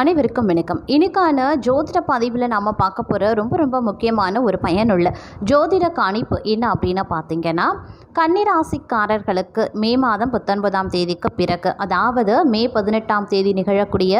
அனைவருக்கும் வணக்கம். இன்னைக்கான ஜோதிட பதிவில் நாம் பார்க்க போகிற ரொம்ப ரொம்ப முக்கியமான ஒரு பயனுள்ள ஜோதிட காணிப்பு என்ன அப்படின்னு பார்த்தீங்கன்னா கன்னிராசிக்காரர்களுக்கு மே மாதம் பத்தொன்பதாம் தேதிக்கு பிறகு அதாவது மே பதினெட்டாம் தேதி நிகழக்கூடிய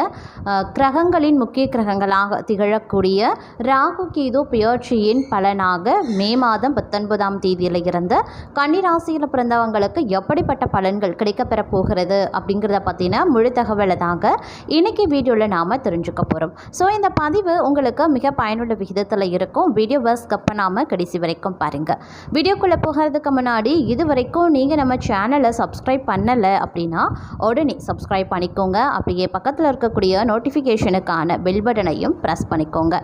கிரகங்களின் முக்கிய கிரகங்களாக திகழக்கூடிய ராகு கேது பெயர்ச்சியின் பலனாக மே மாதம் பத்தொன்பதாம் தேதியில் இருந்து கன்னிராசியில் பிறந்தவங்களுக்கு எப்படிப்பட்ட பலன்கள் கிடைக்கப்பெற போகிறது அப்படிங்கிறத பற்றின முழு தகவலை தாங்க இன்னைக்கு வீடியோவில் நாம் தெரிஞ்சுக்க போகிறோம் ஸோ இந்த பதிவு உங்களுக்கு மிக பயனுள்ள விகிதத்தில் இருக்கும். வீடியோவை ஸ்கப் பண்ணாமல் கடைசி வரைக்கும் பாருங்கள் வீடியோக்குள்ளே போகிறதுக்கு முன்னாடி இது வரைக்கும் நீங்கள் நம்ம சேனலை சப்ஸ்கிரைப் பண்ணலை அப்படின்னா உடனே சப்ஸ்கிரைப் பண்ணிக்கோங்க. அப்படியே பக்கத்தில் இருக்கக்கூடிய நோட்டிஃபிகேஷனுக்கான பெல் பட்டனையும் ப்ரெஸ் பண்ணிக்கோங்க.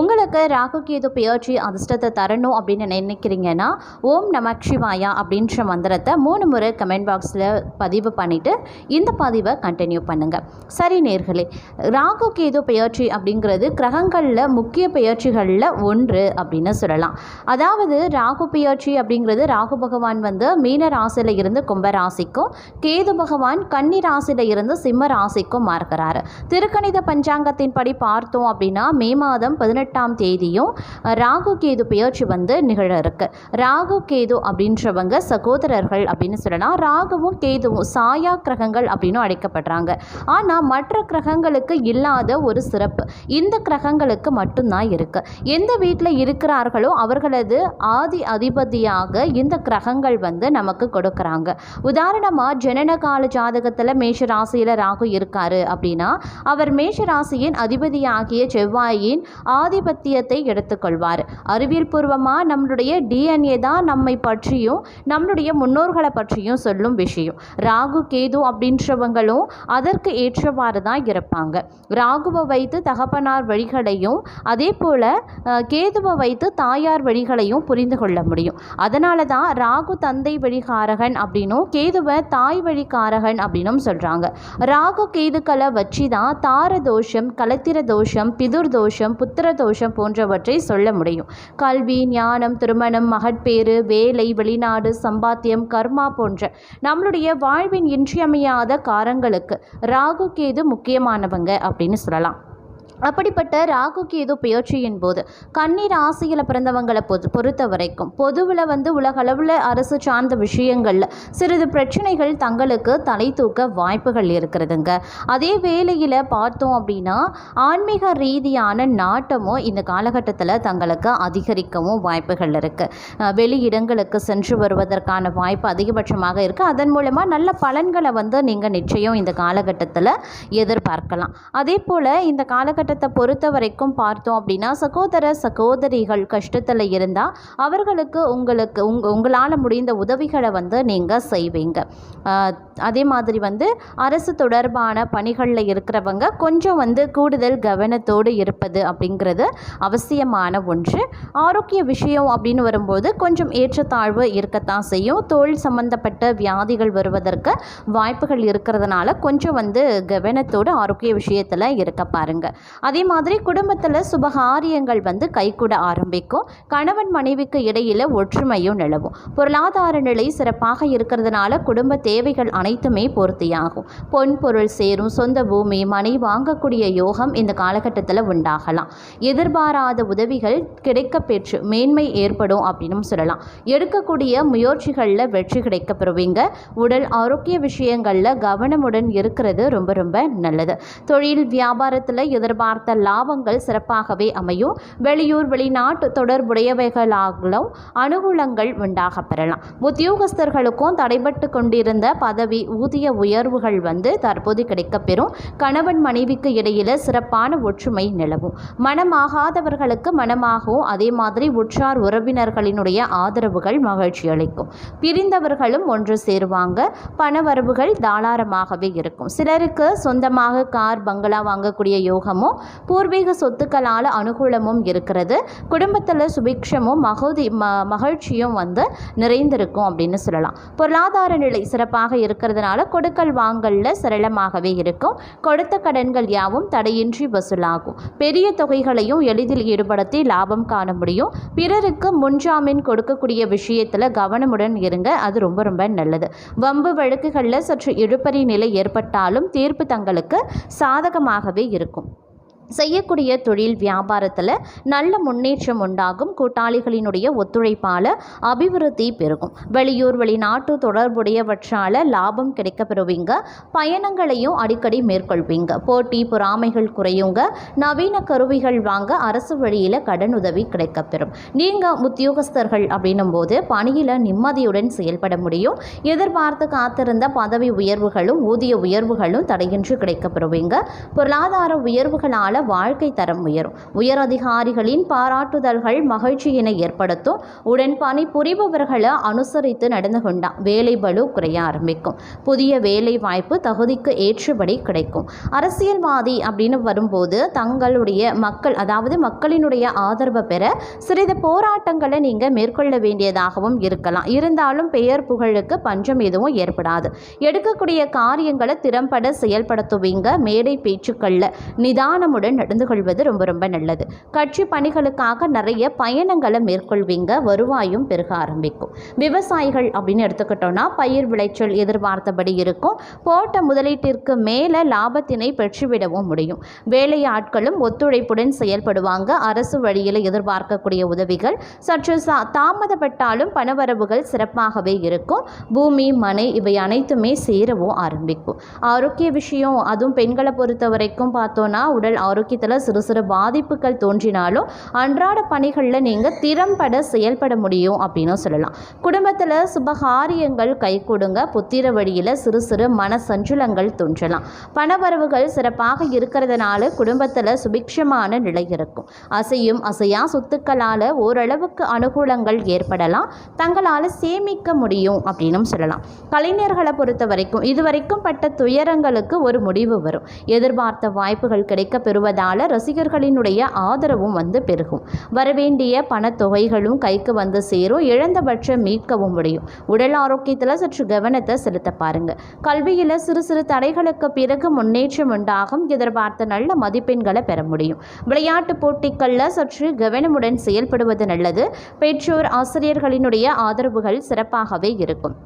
உங்களுக்கு ராகு கேது பெயர்ச்சி அதிர்ஷ்டத்தை தரணும் அப்படின்னு நினைக்கிறீங்கன்னா ஓம் நமக் சிவாயா அப்படின்ற மந்திரத்தை மூணு முறை கமெண்ட் பாக்ஸில் பதிவு பண்ணிவிட்டு இந்த பதிவை கண்டினியூ பண்ணுங்கள் சரி நேர்களே ராகு கேது பெயர்ச்சி அப்படிங்கிறது கிரகங்களில் முக்கிய பெயர்ச்சிகளில் ஒன்று அப்படின்னு சொல்லலாம். அதாவது ராகு பெயர்ச்சி அப்படிங்கிறது ராகு பகவான் வந்து மீன ராசியில் இருந்து கும்ப ராசிக்கும் கேது பகவான் கன்னி ராசியில் இருந்து சிம்ம ராசிக்கும் மாறுகிறாரு. திருக்கணித பஞ்சாங்கத்தின் படி பார்த்தோம் அப்படின்னா மே மாதம் பதினெட்டாம் தேதியும் ராகு கேது பெயர்ச்சி வந்து நிகழ இருக்கு. ராகு கேது அப்படின்றவங்க சகோதரர்கள் அப்படின்னு சொல்லலாம். ராகுவும் கேதுவும் சாயா கிரகங்கள் அப்படின்னு அழைக்கப்படுறாங்க. ஆனால் மற்ற கிரகங்களுக்கு இல்லாத ஒரு சிறப்பு. இந்த கிரகங்களுக்கு மட்டும்தான் இருக்கு. எந்த வீட்டில் இருக்கிறார்களோ அவர்களது ஆதி அதிபதியாக இந்த கிரகங்கள் வந்து நமக்கு கொடுக்குறாங்க. உதாரணமாக ஜனன கால ஜாதகத்தில் மேஷ ராசியில் ராகு இருக்காரு அப்படின்னா அவர் மேஷ ராசியின் அதிபதியாகிய செவ்வாயின் ஆதிபத்தியத்தை எடுத்துக்கொள்வார். அறிவியல் பூர்வமாக நம்மளுடைய டிஎன்ஏ தான் நம்மை பற்றியும் நம்மளுடைய முன்னோர்களை பற்றியும் சொல்லும் விஷயம். ராகு கேது அப்படின்றவங்களும் அதற்கு ஏற்றவாறு தான் இருப்பாங்க. ராகுவை வைத்து தகப்பனார் வழிகளையும் அதே போல் கேதுவை வைத்து தாயார் வழிகளையும் புரிந்து கொள்ள முடியும். அதனால தான் ராகு தந்தை வழிகாரகன் அப்படின்னும் கேதுவை தாய் வழிகாரகன் அப்படின்னும் சொல்கிறாங்க ராகு கேதுக்களை வச்சு தான் தார தோஷம் கலத்திர தோஷம் பிதுர் தோஷம் புத்திர தோஷம் போன்றவற்றை சொல்ல முடியும். கல்வி ஞானம் திருமணம் மகட்பேறு வேலை வெளிநாடு சம்பாத்தியம் கர்மா போன்ற நம்மளுடைய வாழ்வின் இன்றியமையாத காரங்களுக்கு ராகு கேது முக்கியமானவங்க அப்படின்னு சொல்லலாம் அப்படிப்பட்ட ராகு கேது பெயர்ச்சியின் போது கன்னி ராசியில் பிறந்தவங்களை பொது பொறுத்த வரைக்கும் பொதுவில் வந்து உலகளவில் அரசு சார்ந்த விஷயங்களில் சிறிது பிரச்சனைகள் தங்களுக்கு தலை தூக்க வாய்ப்புகள் இருக்கிறதுங்க. அதே வேளையில் பார்த்தோம் அப்படின்னா ஆன்மீக ரீதியான நாட்டமும் இந்த காலகட்டத்தில் தங்களுக்கு அதிகரிக்கவும் வாய்ப்புகள் இருக்குது வெளி இடங்களுக்கு சென்று வருவதற்கான வாய்ப்பு அதிகபட்சமாக இருக்குது அதன் மூலமாக நல்ல பலன்களை வந்து நீங்கள் நிச்சயம் இந்த காலகட்டத்தில் எதிர்பார்க்கலாம். அதே போல் இந்த காலகட்டத்தை பொறுத்த வரைக்கும் பார்த்தோம் அப்படின்னா சகோதர சகோதரிகள் கஷ்டத்தில் இருந்தால் அவர்களுக்கு உங்களுக்கு உங் உங்களால் முடிந்த உதவிகளை வந்து நீங்கள் செய்வீங்க. அதே மாதிரி வந்து அரசு தொடர்பான பணிகளில் இருக்கிறவங்க கொஞ்சம் வந்து கூடுதல் கவனத்தோடு இருப்பது அப்படிங்கிறது அவசியமான ஒன்று. ஆரோக்கிய விஷயம் அப்படின்னு வரும்போது கொஞ்சம் ஏற்றத்தாழ்வு இருக்கத்தான் செய்யும். தோல் சம்பந்தப்பட்ட வியாதிகள் வருவதற்கு வாய்ப்புகள் இருக்கிறதுனால கொஞ்சம் வந்து கவனத்தோடு ஆரோக்கிய விஷயத்தில் இருக்க பாருங்கள் அதே மாதிரி குடும்பத்தில் சுபகாரியங்கள் வந்து கைகூட ஆரம்பிக்கும். கணவன் மனைவிக்கு இடையில் ஒற்றுமையும் நிலவும். பொருளாதார நிலை சிறப்பாக இருக்கிறதுனால குடும்ப தேவைகள் அனைத்துமே பூர்த்தியாகும். பொன் பொருள் சேரும் சொந்த பூமி மனை வாங்கக்கூடிய யோகம் இந்த காலகட்டத்தில் உண்டாகலாம். எதிர்பாராத உதவிகள் கிடைக்க பெற்று மேன்மை ஏற்படும் அப்படின்னு சொல்லலாம். எடுக்கக்கூடிய முயற்சிகளில் வெற்றி கிடைக்க பெறுவீங்க. உடல் ஆரோக்கிய விஷயங்களில் கவனமுடன் இருக்கிறது ரொம்ப ரொம்ப நல்லது. தொழில் வியாபாரத்தில் எதிர்பார்த்த லாபங்கள் சிறப்பாகவே அமையும். வெளியூர் வெளிநாட்டு தொடர்புடையவைகளாகவும் அனுகூலங்கள் உண்டாக பெறலாம். உத்தியோகஸ்தர்களுக்கும் தடைபட்டு கொண்டிருந்த பதவி ஊதிய உயர்வுகள் வந்து தற்போது கிடைக்கப்பெறும் கணவன் மனைவிக்கு இடையில சிறப்பான ஒற்றுமை நிலவும். மனமாகாதவர்களுக்கு மனமாகவும் அதே மாதிரி உற்றார் உறவினர்களினுடைய ஆதரவுகள் மகிழ்ச்சி அளிக்கும். பிரிந்தவர்களும் ஒன்று சேருவாங்க. பணவரவுகள் தாராளமாகவே இருக்கும். சிலருக்கு சொந்தமாக கார் பங்களா வாங்கக்கூடிய யோகமும் பூர்வீக சொத்துக்களால் அனுகூலமும் இருக்கிறது. குடும்பத்தில் சுபிக்ஷமும் மகதி ம மகிழ்ச்சியும் வந்து நிறைந்திருக்கும் அப்படின்னு சொல்லலாம். பொருளாதார நிலை சிறப்பாக இருக்கிறதுனால கொடுக்கல் வாங்கல்ல சரளமாகவே இருக்கும். கொடுத்த கடன்கள் யாவும் தடையின்றி வசூலாகும். பெரிய தொகைகளையும் எளிதில் ஈடுபடுத்தி லாபம் காண முடியும். பிறருக்கு முன்ஜாமீன் கொடுக்கக்கூடிய விஷயத்தில் கவனமுடன் இருங்க. அது ரொம்ப ரொம்ப நல்லது. வம்பு வழக்குகளில் சற்று இழுபறி நிலை ஏற்பட்டாலும் தீர்ப்பு தங்களுக்கு சாதகமாகவே இருக்கும். செய்யக்கூடிய தொழில் வியாபாரத்தில் நல்ல முன்னேற்றம் உண்டாகும். கூட்டாளிகளினுடைய ஒத்துழைப்பால் அபிவிருத்தி பெருகும். வெளியூர் வெளிநாட்டு தொடர்புடையவற்றால் லாபம் கிடைக்க பெறுவீங்க. பயணங்களையும் அடிக்கடி மேற்கொள்வீங்க. போட்டி பொறாமைகள் குறையுங்க. நவீன கருவிகள் வாங்க அரசு வழியில் கடன் உதவி கிடைக்கப்பெறும் நீங்கள் உத்தியோகஸ்தர்கள் அப்படின்னும் போது பணியில் நிம்மதியுடன் செயல்பட முடியும். எதிர்பார்த்து காத்திருந்த பதவி உயர்வுகளும் ஊதிய உயர்வுகளும் தடையின்றி கிடைக்கப்பெறுவீங்க பொருளாதார உயர்வுகளால் வாழ்க்கை தரம் உயரும். உயர் அதிகாரிகளின் பாராட்டுதல்கள் மகிழ்ச்சியினை ஏற்படுத்தும். உடன் பணி புரிபவர்களை அனுசரித்து நடந்து கொண்டான் வேலை பலு குறைய ஆரம்பிக்கும். புதிய வேலை வாய்ப்பு தகுதிக்கு ஏற்றபடி கிடைக்கும். அரசியல்வாதி அப்படின்னு வரும்போது தங்களுடைய மக்கள் அதாவது மக்களினுடைய ஆதரவை பெற சிறிது போராட்டங்களை நீங்கள் மேற்கொள்ள வேண்டியதாகவும் இருக்கலாம். இருந்தாலும் பெயர் புகழுக்கு பஞ்சம் எதுவும் ஏற்படாது. எடுக்கக்கூடிய காரியங்களை திறம்பட செயல்படுத்துவீங்க. மேடை பேச்சுக்களில் நிதானமுடன் நடந்து கொள்வது ரொம்ப ரொம்ப நல்லது. கட்சி பணிகளுக்காக நிறைய பயணங்களை மேற்கொள்வீங்க. வருவாயும் பெருக ஆரம்பிக்கும். விவசாயிகள் அப்படின்னு எடுத்துக்கிட்டோம்னா பயிர் விளைச்சல் எதிர்பார்த்தபடி இருக்கும். போட்ட முதலீட்டிற்கு மேலே லாபத்தினை பெற்றுவிடவும் முடியும். வேலையாட்களும் ஒத்துழைப்புடன் செயல்படுவாங்க. அரசு வழியில் எதிர்பார்க்கக்கூடிய உதவிகள். சற்று தாமதப்பட்டாலும் பணவரவுகள் சிறப்பாகவே இருக்கும். பூமி மனை இவை அனைத்துமே சேரவும் ஆரம்பிக்கும். ஆரோக்கிய விஷயம் அதுவும் பெண்களை பொறுத்த வரைக்கும் பார்த்தோன்னா உடல் ஆரோக்கியத்தில் சிறு சிறு பாதிப்புகள் தோன்றினாலும் அன்றாட பணிகளில் நீங்கள் திறம்பட செயல்பட முடியும் அப்படின்னு சொல்லலாம். குடும்பத்தில் சுபகாரியங்கள் கை கொடுங்க. புத்திர வழியில் சிறு சிறு மன சஞ்சலங்கள் தோன்றலாம். பணவரவுகள் சிறப்பாக இருக்கிறதுனால குடும்பத்தில் சுபிக்ஷமான நிலை இருக்கும். அசையும் அசையா சொத்துக்களால் ஓரளவுக்கு அனுகூலங்கள் ஏற்படலாம். தங்களால் சேமிக்க முடியும் அப்படின்னு சொல்லலாம். கலைஞர்களை பொறுத்த வரைக்கும் இதுவரைக்கும் பட்ட துயரங்களுக்கு ஒரு முடிவு வரும். எதிர்பார்த்த வாய்ப்புகள் கிடைக்க பெறுவது வருவதால் ரசிகர்களினுடைய ஆதரவும் வந்து பெருகும். வரவேண்டிய பணத்தொகைகளும் கைக்கு வந்து சேரும் இழந்தபட்சம் மீட்கவும் முடியும் உடல் ஆரோக்கியத்தில் சற்று கவனத்தை செலுத்த பாருங்க. கல்வியில் சிறு சிறு தடைகளுக்கு பிறகு முன்னேற்றம் உண்டாகும் எதிர்பார்த்த நல்ல மதிப்பெண்களை பெற முடியும். விளையாட்டு போட்டிகளில் சற்று கவனமுடன் செயல்படுவது நல்லது. பெற்றோர் ஆசிரியர்களினுடைய ஆதரவுகள் சிறப்பாகவே இருக்கும்.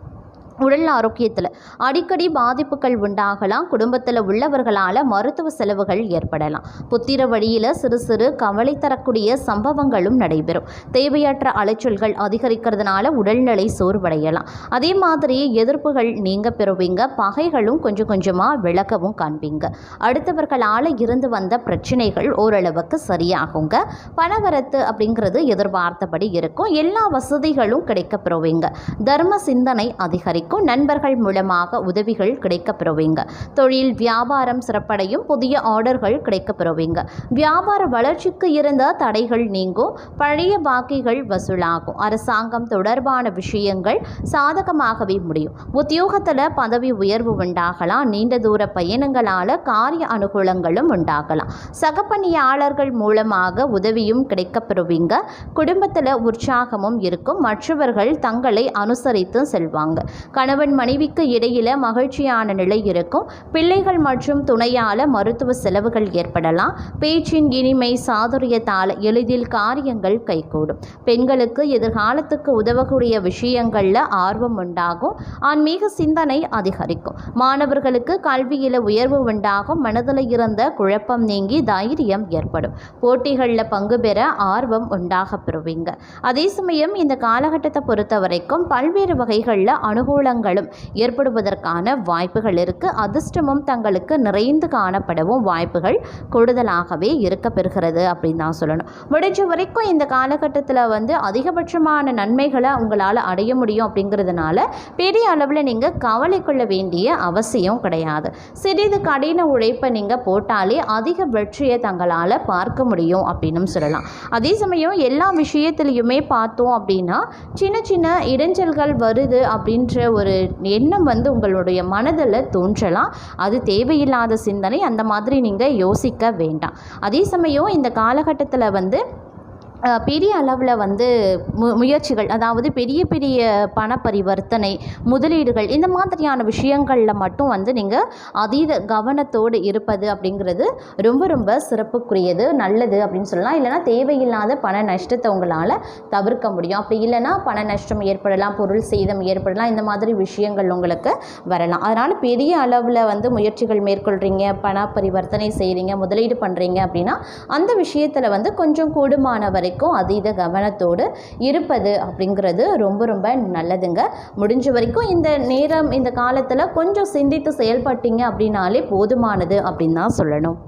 உடல் ஆரோக்கியத்தில் அடிக்கடி பாதிப்புகள் உண்டாகலாம். குடும்பத்தில் உள்ளவர்களால் மருத்துவ செலவுகள் ஏற்படலாம். புத்திர வழியில் சிறு சிறு கவலை தரக்கூடிய சம்பவங்களும் நடைபெறும். தேவையற்ற அலைச்சல்கள் அதிகரிக்கிறதுனால உடல்நிலை சோர்வடையலாம். அதே மாதிரி எதிர்ப்புகள் நீங்க பெறுவீங்க. பகைகளும் கொஞ்சம் கொஞ்சமாக விலகவும் காண்பீங்க. அடுத்தவர்களால் இருந்து வந்த பிரச்சனைகள் ஓரளவுக்கு சரியாகுங்க. பணவரத்து அப்படிங்கிறது எதிர்பார்த்தபடி இருக்கும். எல்லா வசதிகளும் கிடைக்க பெறுவீங்க. தர்ம சிந்தனை அதிகரிக்கும். நண்பர்கள் மூலமாக உதவிகள் கிடைக்கப்பெறுவீங்க. தொழில் வியாபாரம் சிறப்படையும் புதிய ஆர்டர்கள் கிடைக்கப்பெறுவீங்க. வியாபார வளர்ச்சிக்கு இருந்த தடைகள் நீங்கும். பழைய பாக்கிகள் வசூலாகும். அரசாங்கம் தொடர்பான விஷயங்கள் சாதகமாகவே முடியும். உத்தியோகத்தில் பதவி உயர்வு உண்டாகலாம். நீண்ட தூர பயணங்களால் காரிய அனுகூலங்களும் உண்டாகலாம். சகப்பணியாளர்கள் மூலமாக உதவியும் கிடைக்கப்பெறுவீங்க. குடும்பத்தில் உற்சாகமும் இருக்கும். மற்றவர்கள் தங்களை அனுசரித்து செல்வாங்க. கணவன் மனைவிக்கு இடையில மகிழ்ச்சியான நிலை இருக்கும். பிள்ளைகள் மற்றும் துணையால மருத்துவ செலவுகள் ஏற்படலாம். பேச்சின் இனிமை சாதுரியத்தால் எளிதில் காரியங்கள் கைகூடும். பெண்களுக்கு எதிர்காலத்துக்கு உதவக்கூடிய விஷயங்களில் ஆர்வம் உண்டாகும். ஆன்மீக சிந்தனை அதிகரிக்கும். மாணவர்களுக்கு கல்வியில் உயர்வு உண்டாகும். மனதில் இருந்த குழப்பம் நீங்கி தைரியம் ஏற்படும். போட்டிகளில் பங்கு பெற ஆர்வம் உண்டாக பெறுவீங்க. அதே சமயம் இந்த காலகட்டத்தை பொறுத்த வரைக்கும் பல்வேறு வகைகளில் அனுகூலங்களும் ஏற்படுவதற்கான வாய்ப்புகள் இருக்குது அதிர்ஷ்டமும் தங்களுக்கு நிறைந்து காணப்படவும் வாய்ப்புகள் கூடுதலாகவே இருக்க பெறுகிறது அப்படின்னு தான் சொல்லணும். முடிஞ்ச வரைக்கும் இந்த காலகட்டத்தில் வந்து அதிகபட்சமான நன்மைகளை உங்களால் அடைய முடியும் அப்படிங்கிறதுனால பெரிய அளவில் நீங்கள் கவலை கொள்ள வேண்டிய அவசியம் கிடையாது. சிறிது கடின உழைப்பை நீங்கள் போட்டாலே அதிக வெற்றியை தங்களால் பார்க்க முடியும் அப்படின்னு சொல்லலாம். அதே சமயம் எல்லா விஷயத்துலையுமே பார்த்தோம் அப்படின்னா சின்ன சின்ன இடைஞ்சல்கள் வருது அப்படின்ற ஒரு எண்ணம் வந்து உங்களுடைய மனதில் தோன்றலாம். அது தேவையில்லாத சிந்தனை. அந்த மாதிரி நீங்கள் யோசிக்க வேண்டாம். அதே சமயம் இந்த காலகட்டத்தில் வந்து பெரிய அளவில் வந்து மு முயற்சிகள் அதாவது பெரிய பெரிய பண பரிவர்த்தனை முதலீடுகள் இந்த மாதிரியான விஷயங்களில் மட்டும் வந்து நீங்கள் அதீத கவனத்தோடு இருப்பது அப்படிங்கிறது ரொம்ப ரொம்ப சிறப்புக்குரியது நல்லது அப்படின்னு சொல்லலாம். இல்லைனா தேவையில்லாத பண நஷ்டத்தை உங்களால் தவிர்க்க முடியும். அப்படி இல்லைன்னா பண நஷ்டம் ஏற்படலாம் பொருள் சேதம் ஏற்படலாம் இந்த மாதிரி விஷயங்கள் உங்களுக்கு வரலாம். அதனால் பெரிய அளவில் வந்து முயற்சிகள் மேற்கொள்கிறீங்க பண பரிவர்த்தனை செய்கிறீங்க முதலீடு பண்ணுறீங்க அப்படின்னா அந்த விஷயத்தில் வந்து கொஞ்சம் கூடுமானவரை வரைக்கும் அதீத கவனத்தோடு இருப்பது அப்படிங்கிறது ரொம்ப ரொம்ப நல்லதுங்க. முடிஞ்ச வரைக்கும் இந்த நேரம் இந்த காலத்தில் கொஞ்சம் சிந்தித்து செயல்பட்டீங்க அப்படின்னாலே போதுமானது அப்படின்னு தான் சொல்லணும்.